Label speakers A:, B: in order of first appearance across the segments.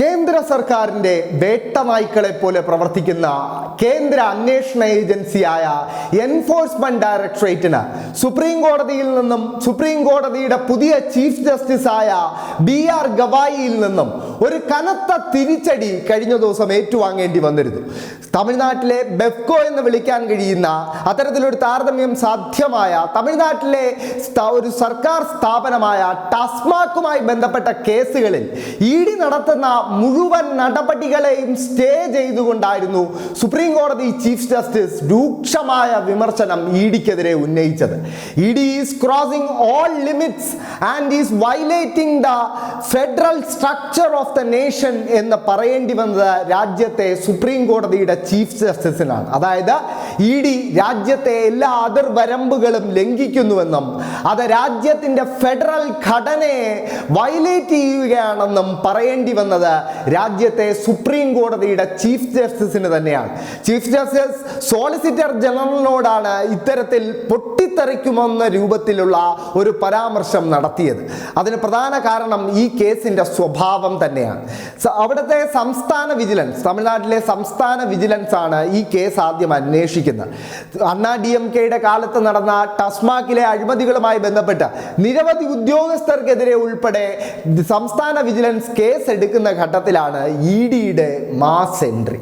A: കേന്ദ്ര സർക്കാരിന്റെ വേട്ടനായ്ക്കളെ പോലെ പ്രവർത്തിക്കുന്ന കേന്ദ്ര അന്വേഷണ ഏജൻസിയായ എൻഫോഴ്സ്മെന്റ് ഡയറക്ടറേറ്റിന് സുപ്രീം കോടതിയിൽ നിന്നും സുപ്രീം കോടതിയുടെ പുതിയ ചീഫ് ജസ്റ്റിസായ ബി ആർ ഗവായിയിൽ നിന്നും ഒരു കനത്ത തിരിച്ചടി കഴിഞ്ഞ ദിവസം ഏറ്റുവാങ്ങേണ്ടി വന്നിരുന്നു. തമിഴ്നാട്ടിലെ ബെഫ്കോ എന്ന് വിളിക്കാൻ കഴിയുന്ന അത്തരത്തിലൊരു താരതമ്യം സാധ്യമായ തമിഴ്നാട്ടിലെ ഒരു സർക്കാർ സ്ഥാപനമായ ടാസ്മാക്കുമായി ബന്ധപ്പെട്ട കേസുകളിൽ ഇ ഡി നടത്തുന്ന മുഴുവൻ നടപടികളെയും സ്റ്റേ ചെയ്തുകൊണ്ടായിരുന്നു സുപ്രീം കോടതി ചീഫ് ജസ്റ്റിസ് രൂക്ഷമായ വിമർശനം ഇ ഡിക്കെതിരെ ഉന്നയിച്ചത്. E D is crossing all limits and is violating the federal structure of the nation എന്ന് പറയേണ്ടി വന്നത് രാജ്യത്തെ സുപ്രീം കോടതിയുടെ ചീഫ് ജസ്റ്റിസിനാണ് അതായത് ഇ ഡി രാജ്യത്തെ എല്ലാ അതിർവരമ്പുകളും ലംഘിക്കുന്നുവെന്നും അത് രാജ്യത്തിന്റെ ഫെഡറൽ ഘടനയെ വയലേറ്റ് ചെയ്യുകയാണെന്നും പറയേണ്ടി വന്നത് രാജ്യത്തെ സുപ്രീം കോടതിയുടെ ചീഫ് ജസ്റ്റിസിന് തന്നെയാണ്. ചീഫ് ജസ്റ്റിസ് സോളിസിറ്റർ ജനറലിനോടാണ് ഇത്തരത്തിൽ പൊട്ടിത്തെറിക്കുമെന്ന രൂപത്തിലുള്ള ഒരു പരാമർശം നടത്തിയത്. അതിന് പ്രധാന കാരണം ഈ കേസിന്റെ സ്വഭാവം തന്നെയാണ്. അവിടുത്തെ സംസ്ഥാന വിജിലൻസ് തമിഴ്നാട്ടിലെ സംസ്ഥാന വിജിലൻസ് ആണ് ഈ കേസ് ആദ്യം അന്വേഷിക്കുന്നത്. അണ്ണാ ഡി എം കെയുടെ കാലത്ത് നടന്ന ടസ്മാക്കിലെ അഴിമതികളുമായി ബന്ധപ്പെട്ട് നിരവധി ഉദ്യോഗസ്ഥർക്കെതിരെ ഉൾപ്പെടെ സംസ്ഥാന വിജിലൻസ് കേസ് എടുക്കുന്ന ഘട്ടത്തിലാണ് ഇ ഡിയുടെ മാസ് എൻട്രി.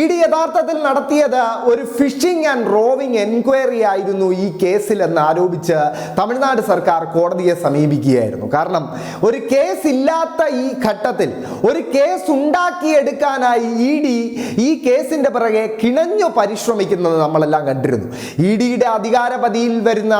A: ഇ ഡി യഥാർത്ഥത്തിൽ നടത്തിയത് ഒരു ഫിഷിംഗ് ആൻഡ് റോവിംഗ് എൻക്വയറി ആയിരുന്നു ഈ കേസിൽ എന്ന് ആരോപിച്ച് തമിഴ്നാട് സർക്കാർ കോടതിയെ സമീപിക്കുകയായിരുന്നു. കാരണം ഒരു കേസ് ഇല്ലാത്ത ഈ ഘട്ടത്തിൽ ഒരു കേസ് ഉണ്ടാക്കിയെടുക്കാനായി ഇ ഡി ഈ കേസിന്റെ പിറകെ കിണഞ്ഞു പരിശ്രമിക്കുന്നത് നമ്മളെല്ലാം കണ്ടിരുന്നു. ഇ ഡിയുടെ അധികാരപതിയിൽ വരുന്ന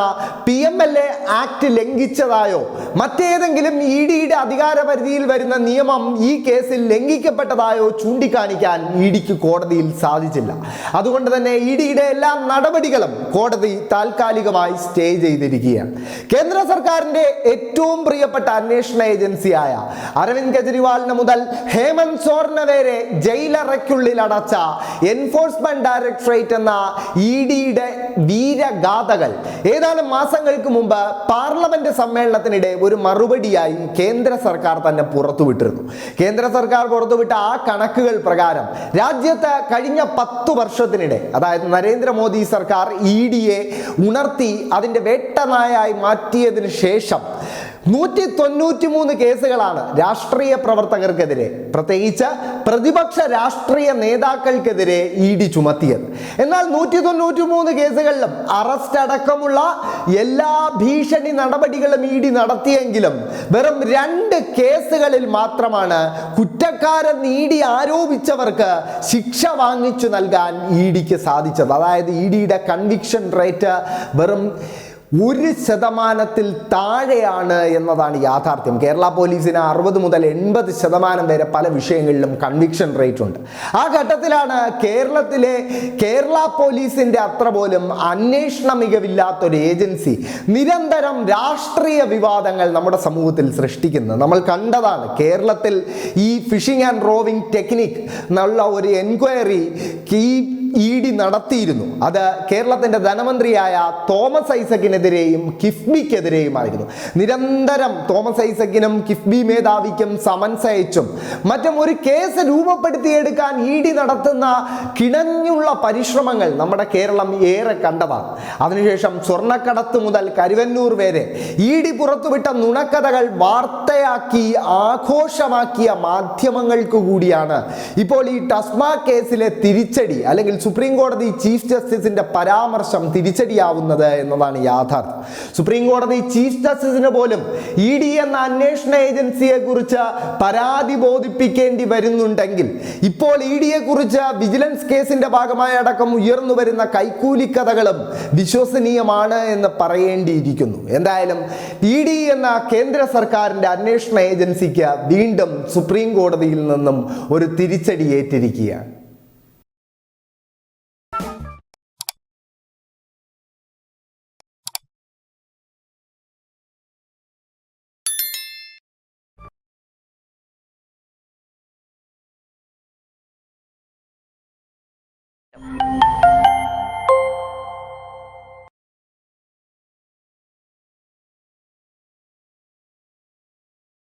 A: P M L A act ലംഘിച്ചതായോ മറ്റേതെങ്കിലും ഇ ഡിയുടെ അധികാരപരിധിയിൽ വരുന്ന നിയമം ഈ കേസിൽ ലംഘിക്കപ്പെട്ടതായോ ചൂണ്ടിക്കാണിക്കാൻ ഇ ഡിക്ക് കോടതിയിൽ സാധിച്ചില്ല. അതുകൊണ്ട് തന്നെ ഇ ഡിയുടെ എല്ലാ നടപടികളും കോടതി താൽക്കാലികമായി സ്റ്റേ ചെയ്തിരിക്കുകയാണ്. കേന്ദ്ര സർക്കാരിന്റെ ഏറ്റവും പ്രിയപ്പെട്ട അന്വേഷണ ഏജൻസിയായ അരവിന്ദ് കെജ്രിവാളിന് മുതൽ ഹേമന്ത് സോറിന് വരെ ജയിലറയ്ക്കുള്ളിൽ അടച്ച എൻഫോഴ്സ്മെന്റ് ഡയറക്ടറേറ്റ് എന്ന ഇ ഡിയുടെ വീരഗാഥകൾ. ഏതാനും മാസങ്ങൾക്ക് മുമ്പ് പാർലമെന്റ് സമ്മേളനത്തിനിടെ ഒരു മറുപടിയായി കേന്ദ്ര സർക്കാർ തന്നെ പുറത്തുവിട്ടിരുന്നു. കേന്ദ്ര സർക്കാർ പുറത്തുവിട്ട ആ കണക്കുകൾ പ്രകാരം രാജ്യത്ത് കഴിഞ്ഞ പത്തു വർഷത്തിനിടെ അതായത് നരേന്ദ്രമോദി സർക്കാർ ഇ ഡിയെ ഉണർത്തി അതിന്റെ വേട്ടനായായി മാറ്റിയതിന് ശേഷം നൂറ്റി തൊണ്ണൂറ്റി മൂന്ന് കേസുകളാണ് രാഷ്ട്രീയ പ്രവർത്തകർക്കെതിരെ പ്രത്യേകിച്ച് പ്രതിപക്ഷ രാഷ്ട്രീയ നേതാക്കൾക്കെതിരെ ഇ ഡി ചുമത്തിയത്. എന്നാൽ നൂറ്റി തൊണ്ണൂറ്റി മൂന്ന് കേസുകളിലും അറസ്റ്റ് അടക്കമുള്ള എല്ലാ ഭീഷണി നടപടികളും ഇ ഡി നടത്തിയെങ്കിലും വെറും രണ്ട് കേസുകളിൽ മാത്രമാണ് കുറ്റക്കാരൻ ഇ ഡി ആരോപിച്ചവർക്ക് ശിക്ഷ വാങ്ങിച്ചു നൽകാൻ ഇ ഡിക്ക് സാധിച്ചത്. അതായത് ഇ ഡിയുടെ കൺവിക്ഷൻ റേറ്റ് വെറും ഒരു ശതമാനത്തിൽ താഴെയാണ് എന്നതാണ് യാഥാർത്ഥ്യം. കേരള പോലീസിന് അറുപത് മുതൽ എൺപത് ശതമാനം വരെ പല വിഷയങ്ങളിലും കൺവിക്ഷൻ റേറ്റ് ഉണ്ട്. ആ ഘട്ടത്തിലാണ് കേരളത്തിലെ കേരള പോലീസിന്റെ അത്ര പോലും അന്വേഷണ മികവില്ലാത്തൊരു ഏജൻസി നിരന്തരം രാഷ്ട്രീയ വിവാദങ്ങൾ നമ്മുടെ സമൂഹത്തിൽ സൃഷ്ടിക്കുന്നത്. നമ്മൾ കണ്ടതാണ് കേരളത്തിൽ ഈ ഫിഷിംഗ് ആൻഡ് റോവിംഗ് ടെക്നിക് എന്നുള്ള ഒരു എൻക്വയറി ഈ ഇ ഡി നടത്തിയിരുന്നു. അത് കേരളത്തിന്റെ ധനമന്ത്രിയായ തോമസ് ഐസക്കിനെതിരെയും കിഫ്ബിക്കെതിരെയുമായിരുന്നു. നിരന്തരം തോമസ് ഐസക്കിനും കിഫ്ബി മേധാവിക്കും സമൻസ് അയച്ചും മറ്റും ഒരു കേസ് രൂപപ്പെടുത്തിയെടുക്കാൻ ഇ ഡി നടത്തുന്ന കിണഞ്ഞുള്ള പരിശ്രമങ്ങൾ നമ്മുടെ കേരളം ഏറെ കണ്ടതാണ്. അതിനുശേഷം സ്വർണക്കടത്ത് മുതൽ കരുവന്നൂർ വരെ ഇ ഡി പുറത്തുവിട്ട നുണക്കഥകൾ വാർത്തയാക്കി ആഘോഷമാക്കിയ മാധ്യമങ്ങൾക്ക് കൂടിയാണ്. ഇപ്പോൾ ഈ ടസ്മ കേസിലെ തിരിച്ചടി അല്ലെങ്കിൽ സുപ്രീം കോടതി ചീഫ് ജസ്റ്റിസിന്റെ പരാമർശം തിരിച്ചടിയാവുന്നത് എന്നതാണ് യാഥാർത്ഥ്യം. സുപ്രീം കോടതി ചീഫ് ജസ്റ്റിസിന് പോലും ഇ ഡി എന്ന അന്വേഷണ ഏജൻസിയെ കുറിച്ച് പരാതി ബോധിപ്പിക്കേണ്ടി വരുന്നുണ്ടെങ്കിൽ ഇപ്പോൾ ഇ ഡിയെ കുറിച്ച് വിജിലൻസ് കേസിന്റെ ഭാഗമായി അടക്കം ഉയർന്നു വരുന്ന കൈക്കൂലിക്കഥകളും വിശ്വസനീയമാണ് എന്ന് പറയേണ്ടിയിരിക്കുന്നു. എന്തായാലും ഇ ഡി എന്ന കേന്ദ്ര സർക്കാരിന്റെ അന്വേഷണ ഏജൻസിക്ക് വീണ്ടും സുപ്രീം കോടതിയിൽ നിന്നും ഒരു തിരിച്ചടി ഏറ്റിരിക്കുകയാണ് you.